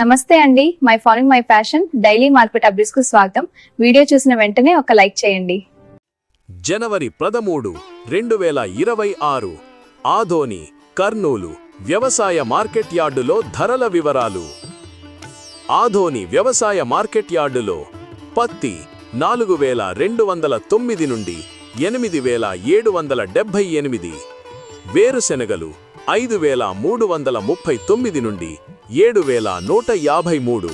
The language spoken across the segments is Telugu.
నమస్తే అండి. My following my fashion. Daily market అప్డేట్స్కు స్వాగతం. వీడియో చూసిన వెంటనే ఒక లైక్ చేయండి. జనవరి పదమూడు రెండు వేల ఇరవై ఆరు. ఆధోని కర్నూలు వ్యవసాయ మార్కెట్ యార్డులో ధరల వివరాలు. ఆధోని వ్యవసాయ మార్కెట్ యార్డులో పత్తి నాలుగు వేల రెండు వందల తొమ్మిది నుండి ఎనిమిది వేల ఏడు వందల డెబ్బై ఎనిమిది. వేరుశెనగలు ఐదు వేల మూడు వందల ముప్పై తొమ్మిది నుండి ఏడు వేల నూట యాభై మూడు.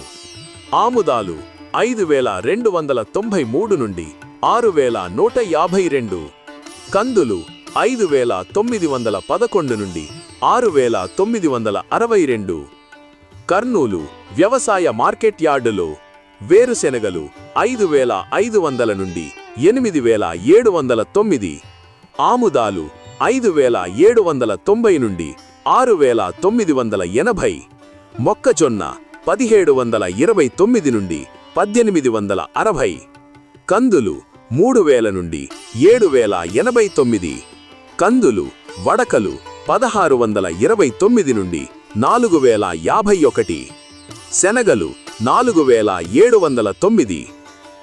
ఆముదాలు ఐదు వేల రెండు వందల తొంభై మూడు నుండి ఆరు వేల నూట యాభై రెండు. కందులు ఐదు వేల తొమ్మిది వందల పదకొండు నుండి ఆరు వేల తొమ్మిది వందల అరవై రెండు. కర్నూలు వ్యవసాయ మార్కెట్ యార్డులో వేరుశెనగలు ఐదు వేల ఐదు వందల నుండి ఎనిమిది వేల ఏడు వందల తొమ్మిది. ఆముదాలు ఐదు వేల ఏడు వందల తొంభై నుండి ఆరు వేల తొమ్మిది వందల ఎనభై. మొక్కజొన్న పదిహేడు వందల ఇరవై తొమ్మిది నుండి పద్దెనిమిది వందల అరవై. కందులు మూడు వేల నుండి ఏడు వేల ఎనభై తొమ్మిది. కందులు వడకలు పదహారు వందల ఇరవై తొమ్మిది నుండి నాలుగు వేల యాభై ఒకటి. శనగలు నాలుగు వేల ఏడు వందల తొమ్మిది.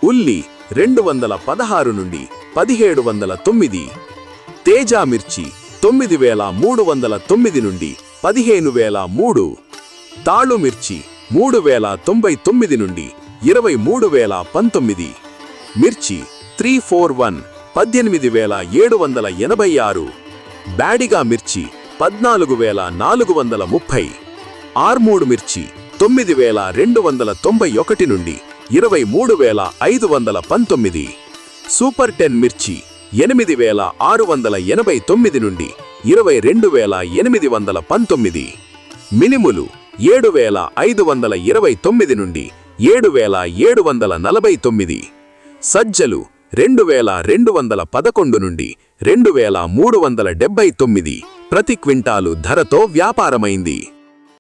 ఉల్లి రెండు వందల పదహారు నుండి పదిహేడు వందల తొమ్మిది. తేజామిర్చి తొమ్మిది వేల మూడు వందల తొమ్మిది నుండి పదిహేను వేల మూడు. తాళు మిర్చి మూడు వేల తొంభై తొమ్మిది నుండి ఇరవై మూడు వేల పంతొమ్మిది. మిర్చి త్రీ ఫోర్ వన్ పద్దెనిమిది వేల ఏడు వందల ఎనభై ఆరు. బ్యాడిగా మిర్చి పద్నాలుగు వేల నాలుగు వందల ముప్పై. ఆర్మూడు మిర్చి తొమ్మిది వేల రెండు వందల తొంభై ఒకటి నుండి ఇరవై మూడు వేల ఐదు వందల పంతొమ్మిది. సూపర్ టెన్ మిర్చి ఎనిమిది వేల ఆరు వందల ఎనభై తొమ్మిది నుండి ఇరవై రెండు వేల ఎనిమిది వందల పంతొమ్మిది. మినిములు ఏడు వేల ఐదు వందల ఇరవై తొమ్మిది నుండి ఏడు వేల ఏడు వందల నలభై తొమ్మిది. సజ్జలు రెండు వేల రెండు వందల పదకొండు నుండి రెండు వేల మూడు వందల డెబ్బై తొమ్మిది. ప్రతి క్వింటాలు ధరతో వ్యాపారమైంది.